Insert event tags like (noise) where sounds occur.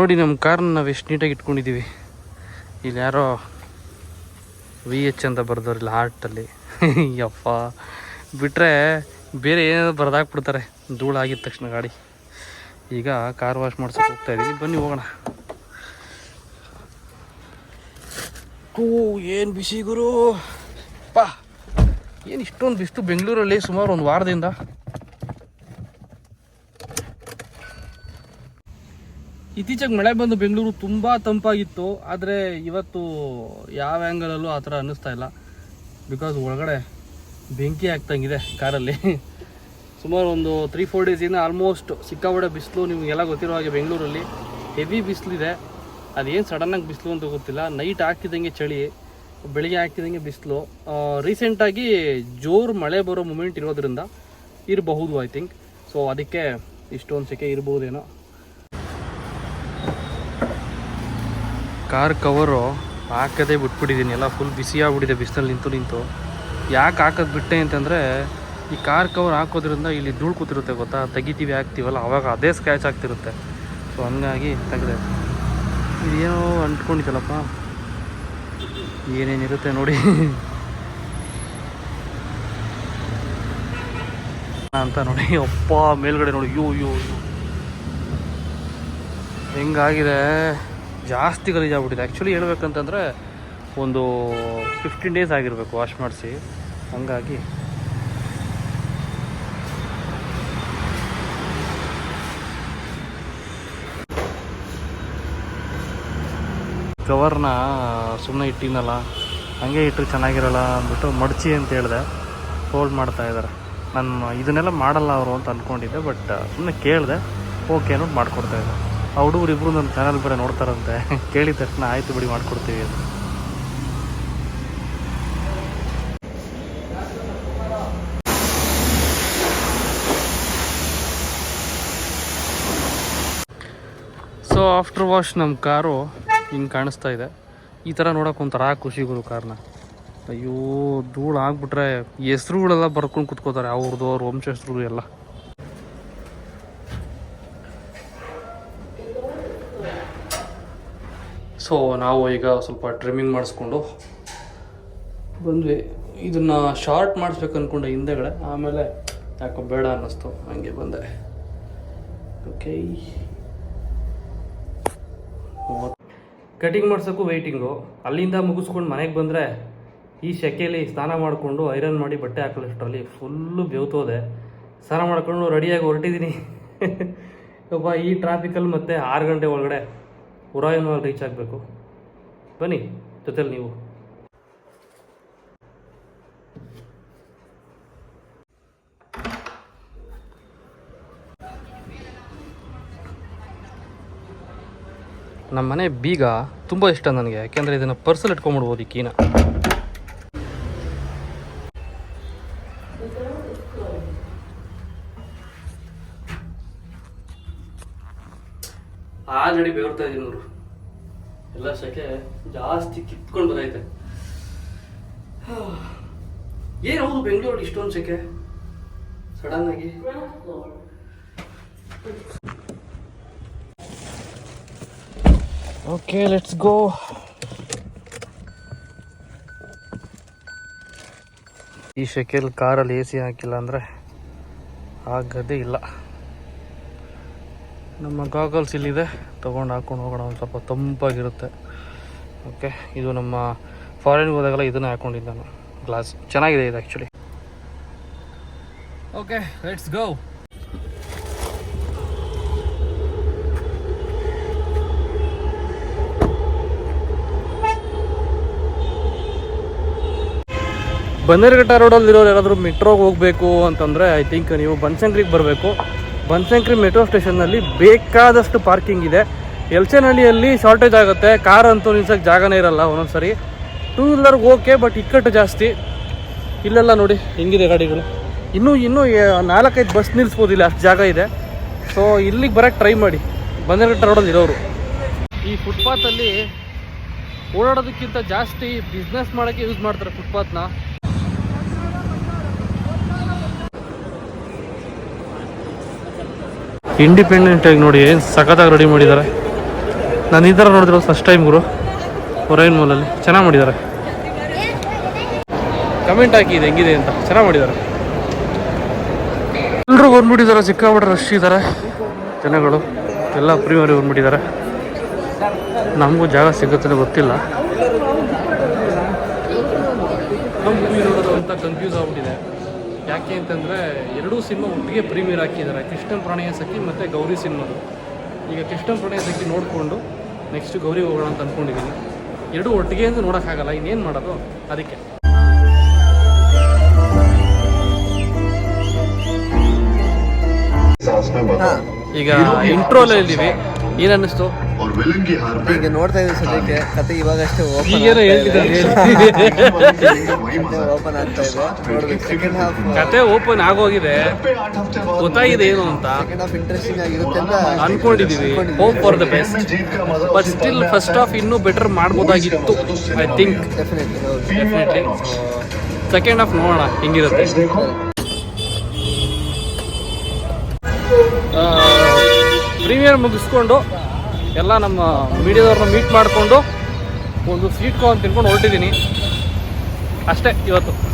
ನೋಡಿ ನಮ್ಮ ಕಾರ್ನ ನಾವು ಎಷ್ಟು ನೀಟಾಗಿ ಇಟ್ಕೊಂಡಿದ್ದೀವಿ ಇಲ್ಲಿ ಯಾರೋ ವಿ ಎಚ್ ಅಂತ ಬರೆದವ್ರಲ್ಲ ಹಾರ್ಟಲ್ಲಿ (laughs) ಯಪ್ಪ. ಬಿಟ್ಟರೆ ಬೇರೆ ಏನಾದ್ರು ಬರ್ದಾಕ್ಬಿಡ್ತಾರೆ. ಧೂಳಾಗಿದ ತಕ್ಷಣ ಗಾಡಿ. ಈಗ ಕಾರ್ ವಾಶ್ ಮಾಡ್ಸಕ್ಕೆ ಹೋಗ್ತಾ ಇದ್ದೀವಿ ಬನ್ನಿ, ಹೋಗೋಣ. ಓ ಏನು ಬಿಸಿ ಗುರು? ಪಾ, ಏನು ಇಷ್ಟೊಂದು ಬಿಸಿ ಬೆಂಗಳೂರಲ್ಲಿ ಸುಮಾರು ಒಂದು ವಾರದಿಂದ. ಇತ್ತೀಚೆಗೆ ಮಳೆ ಬಂದು ಬೆಂಗಳೂರು ತುಂಬ ತಂಪಾಗಿತ್ತು, ಆದರೆ ಇವತ್ತು ಯಾವ ಆ್ಯಂಗಲಲ್ಲೂ ಆ ಥರ ಅನ್ನಿಸ್ತಾ ಇಲ್ಲ. ಬಿಕಾಸ್ ಒಳಗಡೆ ಬೆಂಕಿ ಆಗ್ತಂಗಿದೆ ಕಾರಲ್ಲಿ. ಸುಮಾರು ಒಂದು ತ್ರೀ ಫೋರ್ ಡೇಸಿಂದ ಆಲ್ಮೋಸ್ಟ್ ಸಿಕ್ಕಾಪಟ್ಟೆ ಬಿಸಿಲು ನಿಮಗೆಲ್ಲ ಗೊತ್ತಿರೋ ಹಾಗೆ ಬೆಂಗಳೂರಲ್ಲಿ. ಹೆವಿ ಬಿಸಿಲಿದೆ. ಅದೇನು ಸಡನ್ನಾಗಿ ಬಿಸಿಲು ಅಂತ ಗೊತ್ತಿಲ್ಲ. ನೈಟ್ ಹಾಕಿದಂಗೆ ಚಳಿ, ಬೆಳಿಗ್ಗೆ ಹಾಕಿದಂಗೆ ಬಿಸಿಲು. ರೀಸೆಂಟಾಗಿ ಜೋರು ಮಳೆ ಬರೋ ಮೂಮೆಂಟ್ ಇರೋದ್ರಿಂದ ಇರಬಹುದು ಐ ಥಿಂಕ್ ಸೊ ಅದಕ್ಕೆ ಇಷ್ಟೊಂದು ಸೆಕೆ ಇರ್ಬೋದೇನೋ. ಕಾರ್ ಕವರು ಹಾಕದೇ ಬಿಟ್ಬಿಟ್ಟಿದ್ದೀನಿ. ಎಲ್ಲ ಫುಲ್ ಬಿಸಿ ಆಗ್ಬಿಟ್ಟಿದೆ, ಬಿಸಿಲಲ್ಲಿ ನಿಂತು ನಿಂತು. ಯಾಕೆ ಹಾಕೋದು ಬಿಟ್ಟೆ ಅಂತಂದರೆ, ಈ ಕಾರ್ ಕವರ್ ಹಾಕೋದ್ರಿಂದ ಇಲ್ಲಿ ಧೂಳು ಕೂತಿರುತ್ತೆ ಗೊತ್ತಾ? ತೆಗಿತೀವಿ, ಹಾಕ್ತೀವಲ್ಲ, ಅವಾಗ ಅದೇ ಸ್ಕ್ರ್ಯಾಚ್ ಆಗ್ತಿರುತ್ತೆ. ಸೊ ಹಂಗಾಗಿ ತೆಗೆದೆ. ಇದೇನೋ ಅಂಟ್ಕೊಂಡಿದ್ದಲ್ಲಪ್ಪ. ಏನೇನಿರುತ್ತೆ ನೋಡಿ. (laughs) ಅಂತ ನೋಡಿ, ಅಪ್ಪ ಮೇಲ್ಗಡೆ ನೋಡಿ ಯೋ ಯೋ ಯೋ ಹೆಂಗಾಗಿದೆ? ಜಾಸ್ತಿ ಗಲೀಜಾಗ್ಬಿಟ್ಟಿದೆ ಆ್ಯಕ್ಚುಲಿ ಹೇಳ್ಬೇಕಂತಂದರೆ ಒಂದು ಫಿಫ್ಟೀನ್ ಡೇಸ್ ಆಗಿರಬೇಕು ವಾಶ್ ಮಾಡಿಸಿ. ಹಂಗಾಗಿ. ಕವರ್ನ ಸುಮ್ಮನೆ ಇಟ್ಟಿನಲ್ಲ, ಹಂಗೆ ಇಟ್ಟರೆ ಚೆನ್ನಾಗಿರಲ್ಲ ಅಂದ್ಬಿಟ್ಟು ಮಡಚಿ ಅಂತ ಹೇಳಿದೆ. ಫೋಲ್ಡ್ ಮಾಡ್ತಾ ಇದ್ದಾರೆ ನಾನು ಇದನ್ನೆಲ್ಲ ಮಾಡಲ್ಲ ಅವರು ಅಂತ ಅಂದ್ಕೊಂಡಿದ್ದೆ ಬಟ್ ಸುಮ್ಮನೆ ಕೇಳಿದೆ. ಓಕೆ ಅನ್ನೋದು ಮಾಡಿಕೊಡ್ತಾ ಇದ್ದಾರೆ ಆ ಹುಡುಗರು ಇಬ್ಬರು ನನ್ನ ಚಾನಲ್ ಬೇರೆ ನೋಡ್ತಾರಂತೆ. (laughs) ಕೇಳಿದ ತಕ್ಷಣ ಆಯಿತು ಬಿಡಿ, ಮಾಡಿಕೊಡ್ತೀವಿ ಅಂತ. ಸೊ ಆಫ್ಟರ್ ವಾಶ್ ನಮ್ಮ ಕಾರು ಹಿಂಗೆ ಕಾಣಿಸ್ತಾ ಇದೆ. ಈ ಥರ ನೋಡೋಕೆ ಒಂಥರ ಖುಷಿ ಗುರು ಕಾರ್ನ. ಅಯ್ಯೋ, ಧೂಳು ಆಗ್ಬಿಟ್ರೆ ಹೆಸ್ರುಗಳೆಲ್ಲ ಬರ್ಕೊಂಡು ಕುತ್ಕೋತಾರೆ. ಅವ್ರದ್ದು ಅವ್ರ ವಂಶಸ್ಥರು ಎಲ್ಲ. ಸೊ ನಾವು ಈಗ ಸ್ವಲ್ಪ ಟ್ರಿಮ್ಮಿಂಗ್ ಮಾಡಿಸ್ಕೊಂಡು ಬಂದ್ವಿ. ಇದನ್ನು ಶಾರ್ಟ್ ಮಾಡಿಸ್ಬೇಕು ಅಂದ್ಕೊಂಡೆ ಹಿಂದೆಗಡೆ. ಆಮೇಲೆ ಯಾಕೋ ಬೇಡ ಅನ್ನಿಸ್ತು. ಹಂಗೆ ಬಂದೆ. ಓಕೆ ಕಟಿಂಗ್ ಮಾಡ್ಸೋಕ್ಕೂ ವೆಯ್ಟಿಂಗು ಅಲ್ಲಿಂದ ಮುಗಿಸ್ಕೊಂಡು ಮನೆಗೆ ಬಂದರೆ ಈ ಸೆಕೆಯಲ್ಲಿ ಸ್ನಾನ ಮಾಡಿಕೊಂಡು ಐರನ್ ಮಾಡಿ ಬಟ್ಟೆ ಹಾಕಲಷ್ಟರಲ್ಲಿ ಫುಲ್ಲು ಬೆವ್ತೋದೆ. ಸ್ನಾನ ಮಾಡ್ಕೊಂಡು ರೆಡಿಯಾಗಿ ಹೊರಟಿದ್ದೀನಿ ಒಬ್ಬ (laughs) ಈ ಟ್ರಾಫಿಕಲ್ಲಿ ಮತ್ತೆ ಆರು ಗಂಟೆ ಒಳಗಡೆ ಉರಾಯನ್ವಾಲ್ ರೀಚ್ ಆಗಬೇಕು. ಬನ್ನಿ, ಜೊತೆಲಿ ನೀವು. ನಮ್ಮ ಮನೆ ಬೀಗ ತುಂಬ ಇಷ್ಟ ನನಗೆ, ಯಾಕೆಂದರೆ ಇದನ್ನು ಪರ್ಸಲ್ ಇಟ್ಕೊಂಬಿಡ್ಬೋದು ಈ ಕೀನ. ಆಲ್ರೆಡಿ ಬೆವರ್ತಾ ಇದೀನಿ ನೋಡು. ಎಲ್ಲ ಸೆಕೆ ಜಾಸ್ತಿ ಕಿತ್ಕೊಂಡು ಬರೈತೆ ಏನು ಹೌದು ಬೆಂಗಳೂರು ಇಷ್ಟೊಂದು ಸೆಕೆ? ಸಡನ್ ಆಗಿ. ಓಕೆ ಲೆಟ್ಸ್ ಗೋ ಈ ಶೆಕೆಲ್ ಕಾರಲ್ಲಿ ಎ ಸಿ ಹಾಕಿಲ್ಲ ಅಂದರೆ ಆಗದೇ ಇಲ್ಲ. ನಮ್ಮ ಗಾಗಲ್ಸ್ ಇಲ್ಲಿದೆ. ತೊಗೊಂಡು ಹಾಕ್ಕೊಂಡು ಹೋಗೋಣ. ಒಂದು ಸ್ವಲ್ಪ ತಂಪಾಗಿರುತ್ತೆ. ಓಕೆ ಇದು ನಮ್ಮ ಫಾರಿನ್ಗೆ ಹೋದಾಗೆಲ್ಲ ಇದನ್ನು ಹಾಕೊಂಡಿದ್ದೆ ನಾನು. ಗ್ಲಾಸ್ ಚೆನ್ನಾಗಿದೆ ಇದು actually okay let's go Bannerghatta ರೋಡಲ್ಲಿರೋರು ಯಾರಾದರೂ ಮೆಟ್ರೋಗೆ ಹೋಗಬೇಕು ಅಂತಂದರೆ ಐ ಥಿಂಕ್ ನೀವು ಬನಶಂಕರಿಗೆ ಬರಬೇಕು. ಬನಶಂಕರಿ ಮೆಟ್ರೋ ಸ್ಟೇಷನ್ನಲ್ಲಿ ಬೇಕಾದಷ್ಟು ಪಾರ್ಕಿಂಗ್ ಇದೆ. ಎಲ್ಚನಹಳ್ಳಿಯಲ್ಲಿ ಶಾರ್ಟೇಜ್ ಆಗುತ್ತೆ, ಕಾರ್ ಅಂತೂ ನಿಲ್ಸೋಕ್ಕೆ ಜಾಗನೇ ಇರಲ್ಲ ಒಂದೊಂದು ಸರಿ ಟೂ ವೀಲರ್ಗೆ ಓಕೆ ಬಟ್ ಇಕ್ಕಟ್ಟು ಜಾಸ್ತಿ. ಇಲ್ಲೆಲ್ಲ ನೋಡಿ, ಹೆಂಗಿದೆ ಗಾಡಿಗಳು. ಇನ್ನೂ ಇನ್ನೂ ನಾಲ್ಕೈದು ಬಸ್ ನಿಲ್ಲಿಸ್ಬೋದಿಲ್ಲ ಅಷ್ಟು ಜಾಗ ಇದೆ. ಸೊ ಇಲ್ಲಿಗೆ ಬರೋಕ್ಕೆ ಟ್ರೈ ಮಾಡಿ. ಬನ್ನೇರುಘಟ್ಟ ರೋಡಲ್ಲಿ ಇರೋರು. ಈ ಫುಟ್ಪಾತಲ್ಲಿ ಓಡಾಡೋದಕ್ಕಿಂತ ಜಾಸ್ತಿ ಬಿಸ್ನೆಸ್ ಮಾಡೋಕ್ಕೆ ಯೂಸ್ ಮಾಡ್ತಾರೆ ಫುಟ್ಪಾತ್ನ ಇಂಡಿಪೆಂಡೆಂಟ್ ಆಗಿ ನೋಡಿ ಏನು ಸಖತ್ತಾಗಿ ರೆಡಿ ಮಾಡಿದ್ದಾರೆ ನಾನು ಈ ಥರ ನೋಡಿದ್ರು ಫಸ್ಟ್ ಟೈಮ್ ಗುರು. ಹೊರೈನ್ ಮೂಲಲ್ಲಿ ಚೆನ್ನಾಗಿ ಮಾಡಿದ್ದಾರೆ ಕಮೆಂಟ್ ಹಾಕಿ ಇದು ಹೆಂಗಿದೆ ಅಂತ. ಚೆನ್ನಾಗಿ ಮಾಡಿದ್ದಾರೆ ಎಲ್ಲರೂ ಬಂದ್ಬಿಟ್ಟಿದ್ದಾರೆ ಸಿಕ್ಕಾಪಟ್ಟೆ ರಶ್ ಇದ್ದಾರೆ ಜನಗಳು ಎಲ್ಲ ಪ್ರೀಮಿಯರ್ ಬಂದ್ಬಿಟ್ಟಿದ್ದಾರೆ ನಮಗೂ ಜಾಗ ಸಿಗುತ್ತೆ ಗೊತ್ತಿಲ್ಲ. ಕನ್ಫ್ಯೂಸ್ ಆಗ್ಬಿಟ್ಟಿದೆ. ಯಾಕೆ ಅಂತಂದರೆ ಎರಡೂ ಸಿನಿಮಾ ಒಟ್ಟಿಗೆ ಪ್ರೀಮಿಯರ್ ಹಾಕಿದ್ದಾರೆ. ಕೃಷ್ಣನ್ ಪ್ರಣಯ ಸಖಿ ಮತ್ತು ಗೌರಿ ಸಿನಿಮಾದು ಈಗ ಕೃಷ್ಣನ್ ಪ್ರಣಯ ಸಖಿ ನೋಡಿಕೊಂಡು ನೆಕ್ಸ್ಟ್ ಗೌರಿ ಹೋಗೋಣ ಅಂತ ಅಂದ್ಕೊಂಡಿದ್ದೀನಿ ಎರಡೂ ಒಟ್ಟಿಗೆ ಅಂತ ನೋಡೋಕ್ಕಾಗಲ್ಲ ಇನ್ನೇನು ಮಾಡೋದು? ಅದಕ್ಕೆ. ಈಗ ಇಂಟ್ರೋಲಲ್ಲಿದ್ದೀವಿ ಏನಿಸ್ತು ಈಗ ನೋಡ್ತಾ ಇದ್ದೀವಿ ಸದ್ಯಕ್ಕೆ. ಕತೆ ಇವಾಗಷ್ಟೇ ಓಪನ್ ಓಪನ್ ಆಗ್ತಾ ಇದೆ. (laughs) ಕತೆ ಓಪನ್ ಆಗೋಗಿದೆ. ಗೊತ್ತಾಗಿದೆ ಏನು ಅಂತ. ಇಂಟ್ರೆಸ್ಟಿಂಗ್ ಆಗಿರುತ್ತೆ ಅಂತ ಅನ್ಕೊಂಡಿದೀವಿ. Hope for the best but still first half ಇನ್ನೂ better ಮಾಡ್ಬೋದಾಗಿತ್ತು I think definitely second half ನೋಡೋಣ ಹಿಂಗಿರುತ್ತೆ? ಪ್ರೀಮಿಯರ್ ಮುಗಿಸ್ಕೊಂಡು ಎಲ್ಲ ನಮ್ಮ ಮೀಡಿಯಾದವ್ರನ್ನ ಮೀಟ್ ಮಾಡಿಕೊಂಡು ಒಂದು ಸ್ವೀಟ್ ಕಾರ್ನ್ ತಿನ್ಕೊಂಡು ಹೊರಟಿದ್ದೀನಿ. ಅಷ್ಟೇ ಇವತ್ತು.